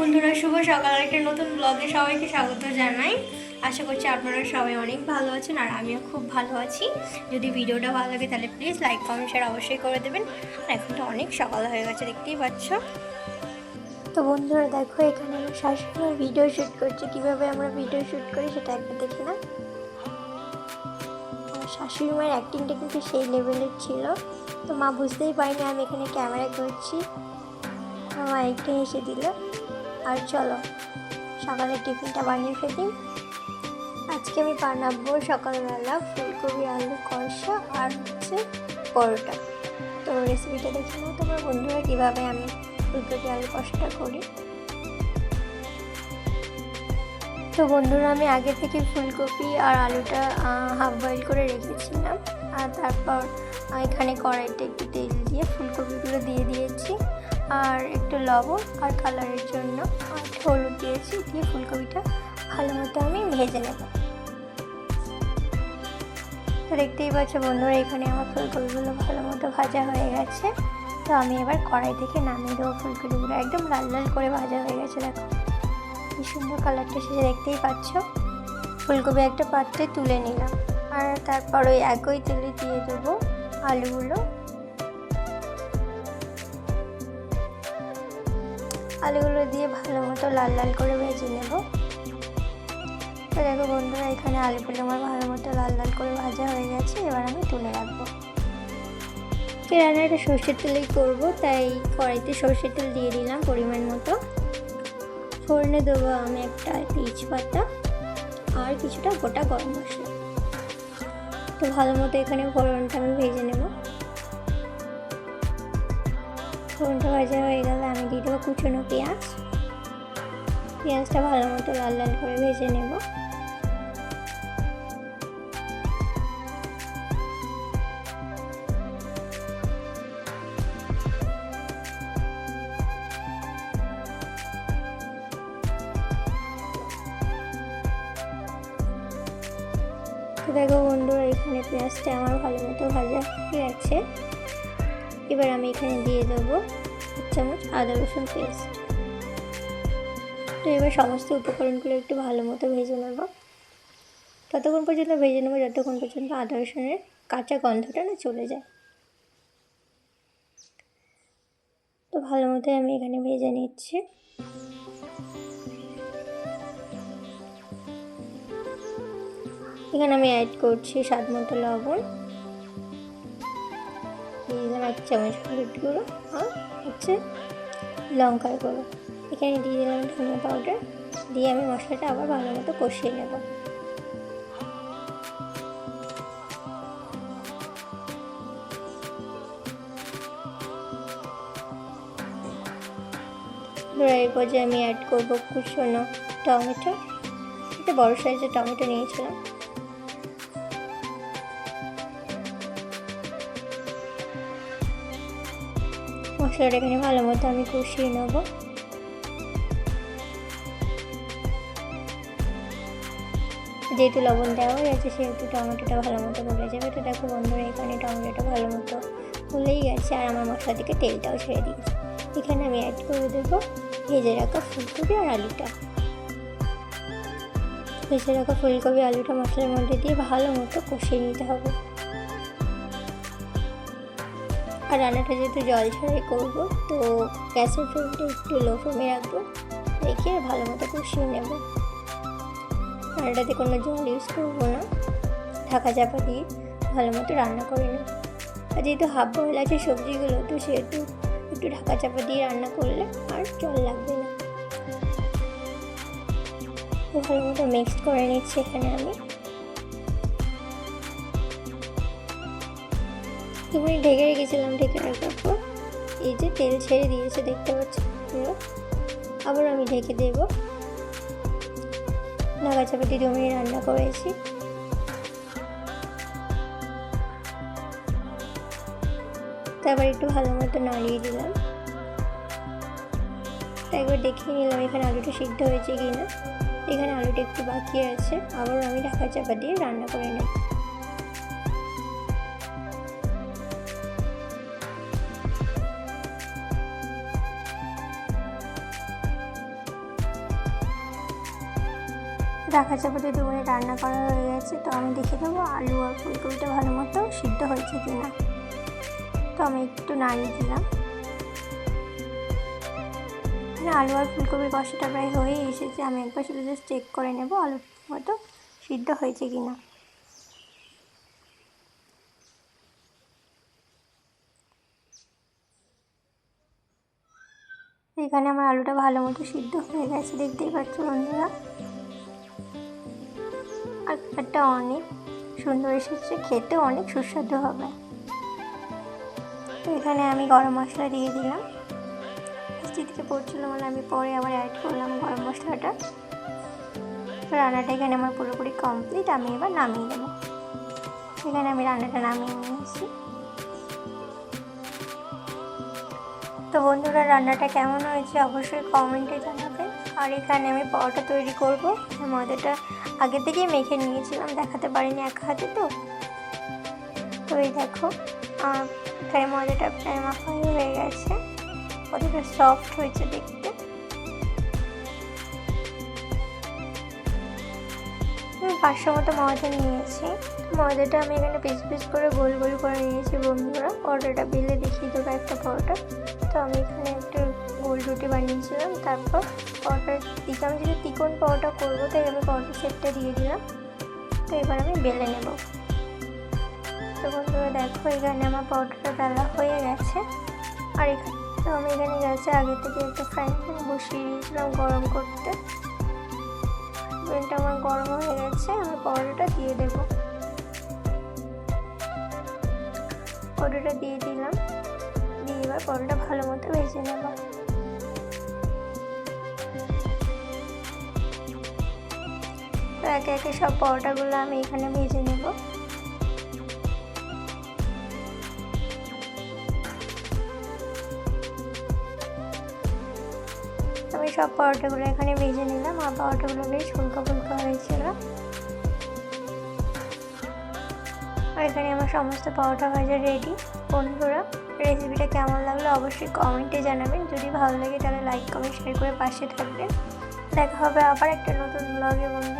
বন্ধুরা, শুভ সকাল। একটা নতুন ব্লগে সবাইকে স্বাগত জানাই। আশা করছি আপনারা সবাই অনেক ভালো আছেন আর আমিও খুব ভালো আছি। যদি ভিডিওটা ভালো লাগে তাহলে প্লিজ লাইক কমেন্ট শেয়ার অবশ্যই করে দেবেন। আর এখন তো অনেক সকাল হয়ে গেছে, দেখতেই পাচ্ছ। তো বন্ধুরা, দেখো, এখানে আমার শাশুড়ি ভিডিও শ্যুট করছে। কীভাবে আমরা ভিডিও শ্যুট করি সেটা একবার দেখে না শাশুড়ি মায়ের অ্যাক্টিংটা কিন্তু সেই লেভেলের ছিল। তো মা বুঝতেই পারিনি আমি এখানে ক্যামেরা করছি। মা একটু হেসে দিল। আর চলো, সকালে টিফিনটা বানিয়ে ফেলি। আজকে আমি বানাবো সকালবেলা ফুলকপি, আলু, কষা আর হচ্ছে পরোটা। তো রেসিপিটা দেখে নাও তোমার বন্ধুরা, কীভাবে আমি ফুলকপি, আলু, কষাটা করি। তো বন্ধুরা, আমি আগে থেকে ফুলকপি আর আলুটা হাফ বয়েল করে রেখেছিলাম। আর তারপর এখানে কড়াইতে একটু তেল দিয়ে ফুলকপিগুলো দিয়ে আর একটু লবণ আর কালারের জন্য হলুদ দিয়েছি দিয়ে ফুলকপিটা ভালো মতো আমি ভেজে নেব। তো দেখতেই পাচ্ছ বন্ধুরা, এখানে আমার ফুলকপিগুলো ভালো মতো ভাজা হয়ে গেছে। তো আমি এবার কড়াই থেকে নামিয়ে দেবো ফুলকপিগুলো। একদম লাল লাল করে ভাজা হয়ে গেছে, দেখো। কি সুন্দর কালারটা এসেছে, দেখতেই পাচ্ছ? ফুলকপি একটা পাত্রে তুলে নিলাম। আর তারপর ওই একই তেলে দিয়ে দেবো আলুগুলো। আলুগুলো দিয়ে ভালো মতো লাল লাল করে ভেজে নেব। তো দেখো বন্ধুরা, এখানে আলুগুলো আমার ভালো মতো লাল লাল করে ভাজা হয়ে গেছে, এবার আমি তুলে রাখব। রান্নাটা সর্ষের তেলেই করব, তাই কড়াইতে সর্ষের তেল দিয়ে দিলাম পরিমাণ মতো। ফোড়নে দেবো আমি একটা তেজপাতা আর কিছুটা গোটা গরম মশলা। তো ভালো মতো এখানে ফোড়নটা আমি ভেজে নেব। ফোড়নটা ভাজা কুচনো পেঁয়াজ। পেঁয়াজটা ভালো মতো লাল লাল করে ভেজে নেব। দেখো বন্ধুরা, এখানে পেঁয়াজটা আমার ভালো মতো ভাজা হয়ে গেছে। এবার আমি এখানে দিয়ে দেবো চামচ আদা রসুন পেস্ট তো এবার সমস্ত উপকরণগুলো একটু ভালো মতো ভেজে নেব। ততক্ষণ পর্যন্ত ভেজে নেব, যতক্ষণ পর্যন্ত আদা রসুনের কাঁচা গন্ধটা না চলে যায়। তো ভালো মতোই আমি এখানে ভেজে নিচ্ছি। এখানে আমি অ্যাড করছি স্বাদ মতো লবণ। দিয়ে এক চামচ হলুদ গুঁড়ো আর হচ্ছে লঙ্কার গুঁড়ো। এখানে দিয়ে দিলাম ধনিয়া পাউডার দিয়ে আমি মশলাটা আবার ভালো মতো কষিয়ে নেব। এই পর্যায়ে আমি অ্যাড করব কুচনো টমেটো। একটা বড় সাইজের টমেটো নিয়েছিলাম। মশলাটা এখানে ভালো মতো আমি কষিয়ে নেব। যেহেতু লবণ দেওয়া হয়ে গেছে, সেহেতু টমেটোটা ভালো মতো গলে যাবে। তো দেখো বন্ধুরা, এখানে টমেটোটা ভালো মতো গলেই গেছে, আর আমার মশলা থেকে তেলটাও ছেড়ে দিয়েছে। এখানে আমি অ্যাড করে দেবো ভেজে রাখা ফুলকপি আর আলুটা। ভেজে রাখা ফুলকপি, আলুটা মশলার মধ্যে দিয়ে ভালো মতো কষিয়ে নিতে হবে। আর রান্নাটা যেহেতু জল ছাড়াই করব, তো গ্যাসের ফ্লেমটা একটু লো ফ্লেমে রাখব, রেখে ভালো মতো কষিয়ে নেব। রান্নাটাতে কোনো জল ইউজ করব না, ঢাকা চাপা দিয়ে ভালো মতো রান্না করে নেব। আর যেহেতু হাফ বয়েল আছে সবজিগুলো, তো সেহেতু একটু ঢাকা চাপা দিয়ে রান্না করলে আর জল লাগবে না। ভালো মতো মিক্সড করে নিচ্ছি এখানে আমি। তুমি ঢেকে রেখেছিলাম, ঢেকে রাখার পর এই যে তেল ছেড়ে দিয়েছে, দেখতে পাচ্ছি আবার আমি ঢেকে দেব। নাগা দু মিনিট রান্না করেছি। তারপর একটু ভালো মতো নাড়িয়ে দিলাম। একবার দেখিয়ে নিলাম এখানে আলুটা সিদ্ধ হয়েছে কি না এখানে আলুটা একটু বাকি আছে। আবারও আমি ঢাকা চাপা দিয়ে রান্না করে নেব। দেখা চাপাতে দুপুরে রান্না করা হয়ে গেছে, তো আমি দেখে দেবো আলু আর ফুলকপিটা ভালো মতো সিদ্ধ হয়েছে কি না তো আমি একটু নাড়িয়ে দিলাম। আলু আর ফুলকপির কষাটা প্রায় হয়ে এসেছে, আমি একবার শুধু জাস্ট চেক করে নেব আলু মতো সিদ্ধ হয়েছে কি না এখানে আমার আলুটা ভালো মতো সিদ্ধ হয়ে গেছে, দেখতেই পাচ্ছ বন্ধুরা। একটা অনেক সুন্দর এসেছে, খেতে অনেক সুস্বাদু হবে। তো এখানে আমি গরম মশলা দিয়ে দিলাম। মিষ্টি থেকে পড়ছিল মানে আমি পরে আবার অ্যাড করলাম গরম মশলাটা। রান্নাটা এখানে আমার পুরোপুরি কমপ্লিট আমি এবার নামিয়ে দেবো এখানে আমি রান্নাটা নামিয়ে নিয়েছি। তো বন্ধুরা, রান্নাটা কেমন হয়েছে অবশ্যই কমেন্টে জানাবেন। আর এখানে আমি পরোটা তৈরি করব। ময়দাটা আগে থেকেই মেখে নিয়েছিলাম, দেখাতে পারিনি এক হাতে তো। তো এই দেখো এখানে ময়দাটা প্রায় মাখা হয়ে গেছে। কতটা সফট হয়েছে দেখতে। আমি পাঁচশো মতো ময়দা নিয়েছি। ময়দাটা আমি এখানে পিস পিস করে গোল গোল করে নিয়েছি বন্ধুরা। পরোটাটা বেলে দেখিয়ে দেবো একটা পরোটা তো আমি এখানে একটা গোল রুটি বানিয়েছিলাম, তারপর পরোটার দিকে আমি যদি তিকোন পরোটা করব, তাই আমি পরোটা সেটটা দিয়ে দিলাম। তো এবার আমি বেলে নেব। তো বন্ধুরা, দেখো, এখানে আমার পরোটাটা বেলা হয়ে গেছে। আর এখানে তো আমি এখানে গেছে আগে থেকে একটা ফ্রাইং প্যান বসিয়ে দিয়েছিলাম গরম করতে। প্যানটা আমার গরম হয়ে গেছে, আমি পরোটাটা দিয়ে দেবো। পরোটাটা দিয়ে দিলাম। দিয়ে এবার পরোটা ভালো মতো ভেজে নেব। একে একে সব পরোটাগুলো আমি এখানে ভেজে নেব। আমি সব পরোটাগুলো এখানে ভেজে নিলাম। আর পরোটাগুলো বেশ ফুলকা ফুলকা হয়েছিল। আর এখানে আমার সমস্ত পরোটা ভাজা রেডি বন্ধুরা রেসিপিটা কেমন লাগল অবশ্যই কমেন্টে জানাবেন। যদি ভালো লাগে তাহলে লাইক কমেন্ট শেয়ার করে পাশে থাকবেন। দেখা হবে আবার একটা নতুন ব্লগে বন্ধুরা।